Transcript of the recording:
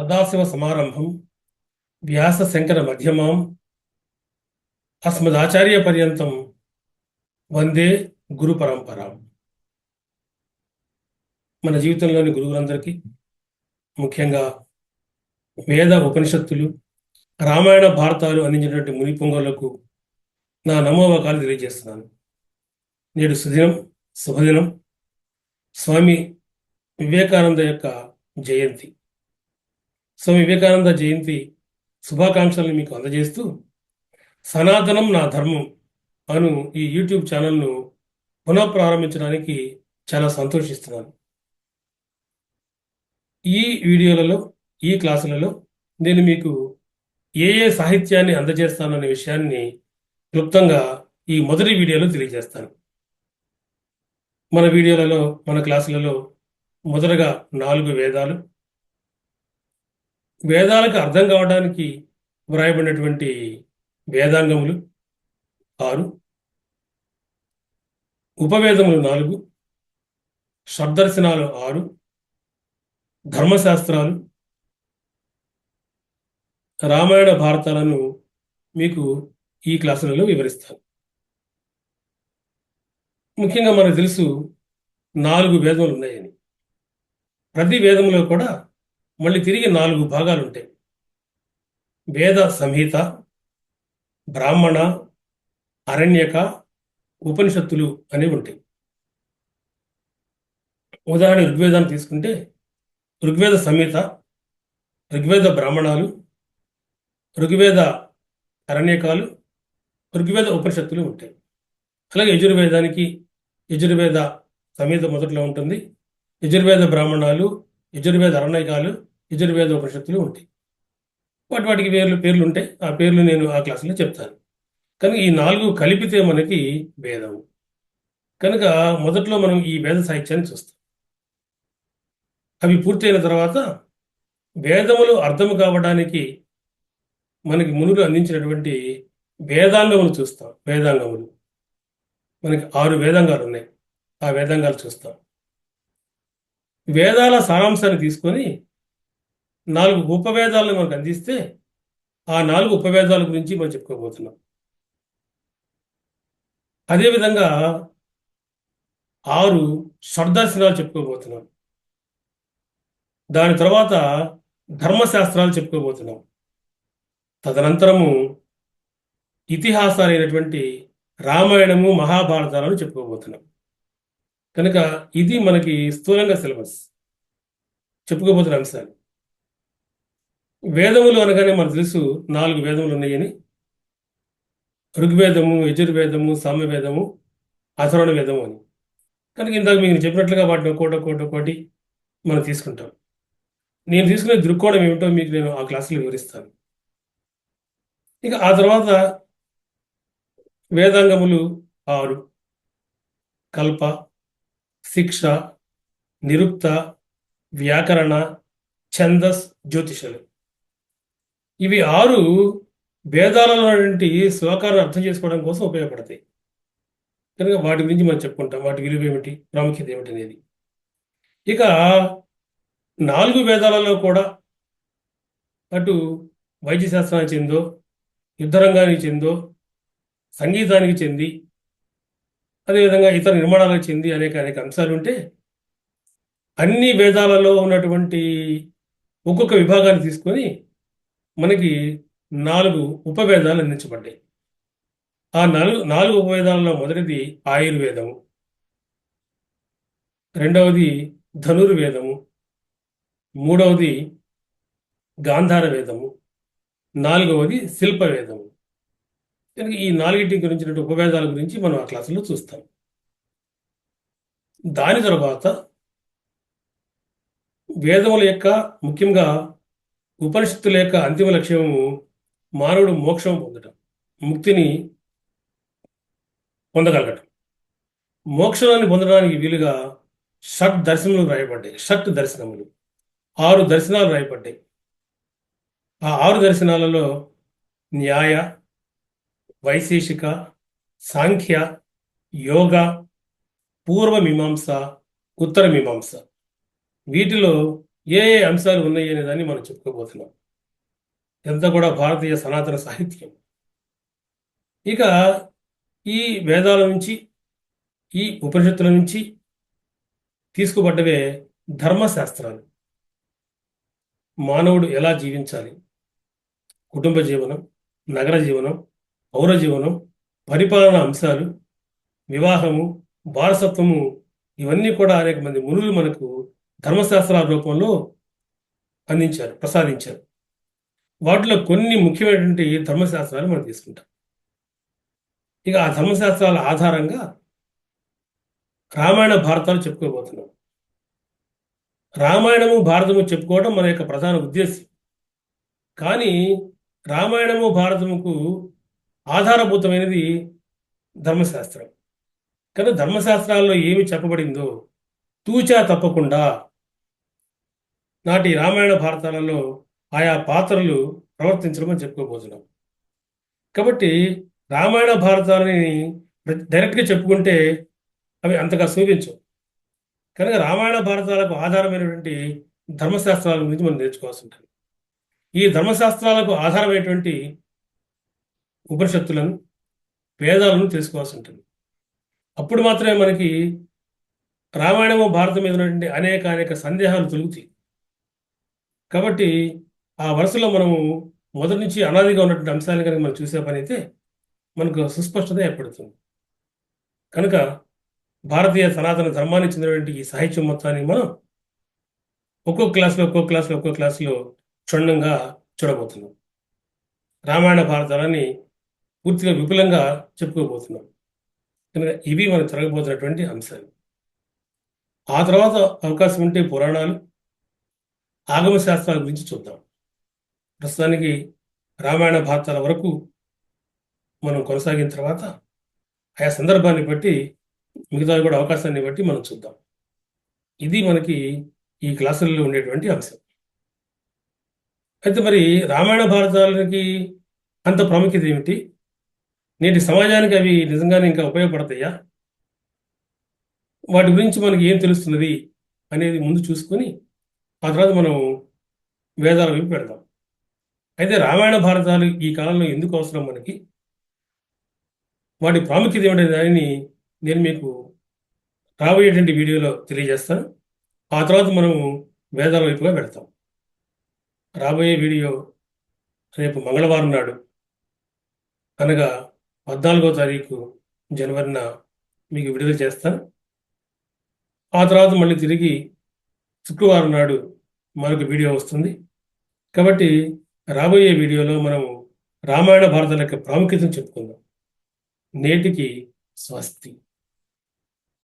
సదాశివ సమారంభం వ్యాస శంకర మధ్యమాం అస్మదాచార్య పర్యంతం వందే గురు పరంపర. మన జీవితంలోని గురువులందరికీ ముఖ్యంగా వేద ఉపనిషత్తులు రామాయణ భారతాలు అందించినటువంటి ముని పొంగళ్ళకు నా నమోవకాలు తెలియజేస్తున్నాను. నేడు సుదినం శుభదినం. స్వామి వివేకానంద యొక్క జయంతి. స్వామి వివేకానంద జయంతి శుభాకాంక్షలను మీకు అందజేస్తూ సనాతనం నా ధర్మం అను ఈ యూట్యూబ్ ఛానల్ను పునఃప్రారంభించడానికి చాలా సంతోషిస్తున్నాను. ఈ వీడియోలలో ఈ క్లాసులలో నేను మీకు ఏ ఏ సాహిత్యాన్ని అందజేస్తాననే విషయాన్ని క్లుప్తంగా ఈ మొదటి వీడియోలో తెలియజేస్తాను. మన వీడియోలలో మన క్లాసులలో మొదటగా నాలుగు వేదాలు వేదాలకు అర్థం కావడానికి వ్రాయబడినటువంటి వేదాంగములు ఆరు ఉపవేదములు నాలుగు షడ్దర్శనాలు ఆరు ధర్మశాస్త్రాలు రామాయణ భారతాలను మీకు ఈ క్లాసులలో వివరిస్తాను. ముఖ్యంగా మనకు తెలుసు నాలుగు వేదములు ఉన్నాయని. ప్రతి వేదంలో కూడా మళ్ళీ తిరిగి నాలుగు భాగాలు ఉంటాయి వేద సంహిత బ్రాహ్మణ అరణ్యక ఉపనిషత్తులు అనేవి ఉంటాయి. ఉదాహరణ ఋగ్వేదాన్ని తీసుకుంటే ఋగ్వేద సంహిత ఋగ్వేద బ్రాహ్మణాలు ఋగ్వేద అరణ్యకాలు ఋగ్వేద ఉపనిషత్తులు ఉంటాయి. అలాగే యజుర్వేదానికి యజుర్వేద సంహిత మొదట్లో ఉంటుంది. యజుర్వేద బ్రాహ్మణాలు యజుర్వేద అరణ్యకాలు యజుర్వేద ఉపనిషత్తులు ఉంటాయి. వాటి వాటికి పేర్లు పేర్లు ఉంటాయి. ఆ పేర్లు నేను ఆ క్లాసులో చెప్తాను. కనుక ఈ నాలుగు కలిపితే మనకి భేదం కనుక మొదట్లో మనం ఈ వేద సాహిత్యాన్ని చూస్తాం. అవి పూర్తయిన తర్వాత వేదములు అర్థం కావడానికి మనకి మునులు అందించినటువంటి వేదాంగములు చూస్తాం. వేదాంగములు. మనకి ఆరు వేదాంగాలు ఉన్నాయి. ఆ వేదాంగాలు చూస్తాం. వేదాల సారాంశాన్ని తీసుకొని నాలుగు ఉపవేదాలను మనకు అందిస్తే ఆ నాలుగు ఉపవేదాల గురించి మనం చెప్పుకోబోతున్నాం. అదేవిధంగా ఆరు షడ్దర్శనాలు చెప్పుకోబోతున్నాం. దాని తర్వాత ధర్మశాస్త్రాలు చెప్పుకోబోతున్నాం. తదనంతరము ఇతిహాసాలైనటువంటి రామాయణము మహాభారతాలను చెప్పుకోబోతున్నాం. కనుక ఇది మనకి స్థూలంగా సిలబస్. చెప్పుకోబోతున్న అంశాలు. వేదములు అనగానే మనకు తెలుసు నాలుగు వేదములు ఉన్నాయని. ఋగ్వేదము యజుర్వేదము సామ్యవేదము అసరణ వేదము అని. కనుక ఇందాక మీకు చెప్పినట్లుగా వాటిని కోట కోట కోటి మనం తీసుకుంటాం. నేను తీసుకునే దృక్కోణం ఏమిటో మీకు నేను ఆ క్లాసులో వివరిస్తాను. ఇక ఆ తర్వాత వేదాంగములు ఆరు. కల్ప శిక్ష నిరుక్త వ్యాకరణ ఛందస్ జ్యోతిషలు. ఇవి ఆరు వేదాలలో శ్లోకాలను అర్థం చేసుకోవడం కోసం ఉపయోగపడతాయి. కనుక వాటి గురించి మనం చెప్పుకుంటాం. వాటి విలువ ఏమిటి? ప్రాముఖ్యత ఏమిటి అనేది. ఇక నాలుగు వేదాలలో కూడా అటు వైద్య శాస్త్రానికి చెందో యుద్ధరంగానికి చెందో సంగీతానికి చెంది అదేవిధంగా ఇతర నిర్మాణాలకు చెంది అనేక అనేక అంశాలు ఉంటే అన్ని వేదాలలో ఉన్నటువంటి ఒక్కొక్క విభాగాన్ని తీసుకొని మనకి నాలుగు ఉపవేదాలు అందించబడ్డాయి. ఆ నాలుగు నాలుగు ఉపవేదాలలో మొదటిది ఆయుర్వేదము. రెండవది ధనుర్వేదము. మూడవది గాంధార వేదము నాలుగవది శిల్పవేదము. కనుక ఈ నాలుగింటి గురించినటువంటి ఉపవేదాల గురించి మనం ఆ క్లాసులో చూస్తాం. దాని తర్వాత వేదముల యొక్క ముఖ్యంగా ఉపనిషత్తుల యొక్క అంతిమ లక్ష్యము మానవుడు మోక్షం పొందటం ముక్తిని పొందగలగటం. మోక్షాన్ని పొందడానికి వీలుగా షట్ దర్శనములు రాయబడ్డాయి షట్ దర్శనములు. ఆరు దర్శనాలు రాయబడ్డాయి ఆ ఆరు దర్శనాలలో న్యాయ వైశేషిక సాంఖ్య యోగ పూర్వ మీమాంస ఉత్తర మీమాంస. వీటిలో ఏ ఏ అంశాలు ఉన్నాయి అనే దాన్ని మనం చెప్పుకోబోతున్నాం. ఇదంతా కూడా భారతీయ సనాతన సాహిత్యం. ఇక ఈ వేదాల నుంచి ఈ ఉపనిషత్తుల నుంచి తీసుకుపడ్డవే ధర్మశాస్త్రాలు. మానవుడు ఎలా జీవించాలి? కుటుంబ జీవనం నగర జీవనం పౌర జీవనం పరిపాలన అంశాలు వివాహము వారసత్వము ఇవన్నీ కూడా అనేక మంది మునులు మనకు ధర్మశాస్త్రాల రూపంలో అందించారు ప్రసాదించారు. వాటిలో కొన్ని ముఖ్యమైనటువంటి ధర్మశాస్త్రాలు మనం తీసుకుంటాం. ఇక ఆ ధర్మశాస్త్రాల ఆధారంగా రామాయణ భారతాలు చెప్పుకోబోతున్నాం. రామాయణము భారతము చెప్పుకోవడం మన యొక్క ప్రధాన ఉద్దేశం. కానీ రామాయణము భారతముకు ఆధారభూతమైనది ధర్మశాస్త్రం. కానీ ధర్మశాస్త్రాల్లో ఏమి చెప్పబడిందో తూచా తప్పకుండా నాటి రామాయణ భారతాలలో ఆయా పాత్రలు ప్రవర్తించడం అని చెప్పుకోబోతున్నాం కాబట్టి రామాయణ భారతాలని డైరెక్ట్గా చెప్పుకుంటే అవి అంతగా శోభించవు. కనుక రామాయణ భారతాలకు ఆధారమైనటువంటి ధర్మశాస్త్రాల గురించి మనం నేర్చుకోవాల్సి ఉంటుంది. ఈ ధర్మశాస్త్రాలకు ఆధారమైనటువంటి ఉపనిషత్తులను వేదాలను తెలుసుకోవాల్సి ఉంటుంది. అప్పుడు మాత్రమే మనకి రామాయణము భారతం మీద ఉన్నటువంటి అనేక అనేక సందేహాలు తొలుగుతాయి. కాబట్టి ఆ వరుసలో మనము మొదటి నుంచి అనాదిగా ఉన్నటువంటి అంశాలను కనుక మనం చూసే పని అయితే మనకు సుస్పష్టత ఏర్పడుతుంది. కనుక భారతీయ సనాతన ధర్మానికి చెందినటువంటి ఈ సాహిత్యం మొత్తాన్ని మనం ఒక్కో క్లాస్లో ఒక్కో క్లాస్లో ఒక్కో క్లాస్లో క్షుణ్ణంగా చూడబోతున్నాం. రామాయణ భారతాలని పూర్తిగా విపులంగా చెప్పుకోబోతున్నాం. కనుక ఇవి మనం జరగబోతున్నటువంటి అంశాలు. ఆ తర్వాత అవకాశం ఉంటే పురాణాలు ఆగమ శాస్త్రాల గురించి చూద్దాం. ప్రస్తుతానికి రామాయణ భారతాల వరకు మనం కొనసాగిన తర్వాత ఆయా సందర్భాన్ని బట్టి మిగతా కూడా అవకాశాన్ని బట్టి మనం చూద్దాం. ఇది మనకి ఈ క్లాసుల్లో ఉండేటువంటి అంశం. అయితే మరి రామాయణ భారతాలకి అంత ప్రాముఖ్యత ఏమిటి? నేటి సమాజానికి అవి నిజంగానే ఇంకా ఉపయోగపడతాయా? వాటి గురించి మనకి ఏం తెలుస్తున్నది అనేది ముందు చూసుకొని ఆ తర్వాత మనం వేదాల వైపు పెడదాం. అయితే రామాయణ భారతాలు ఈ కాలంలో ఎందుకు అవసరం మనకి? వాటి ప్రాముఖ్యత ఏమిటనే దానిని నేను మీకు రాబోయేటువంటి వీడియోలో తెలియజేస్తాను. ఆ తర్వాత మనము వేదాల వైపుగా వెళ్తాం. రాబోయే వీడియో రేపు మంగళవారం నాడు అనగా పద్నాలుగో తారీఖు జనవరిన మీకు విడుదల చేస్తాను. ఆ తర్వాత మళ్ళీ తిరిగి శుక్రవారం నాడు మరొక వీడియో వస్తుంది. కాబట్టి రాబోయే వీడియోలో మనం రామాయణ భారతాల యొక్క ప్రాముఖ్యతను చెప్పుకుందాం. నేటికి స్వస్తి.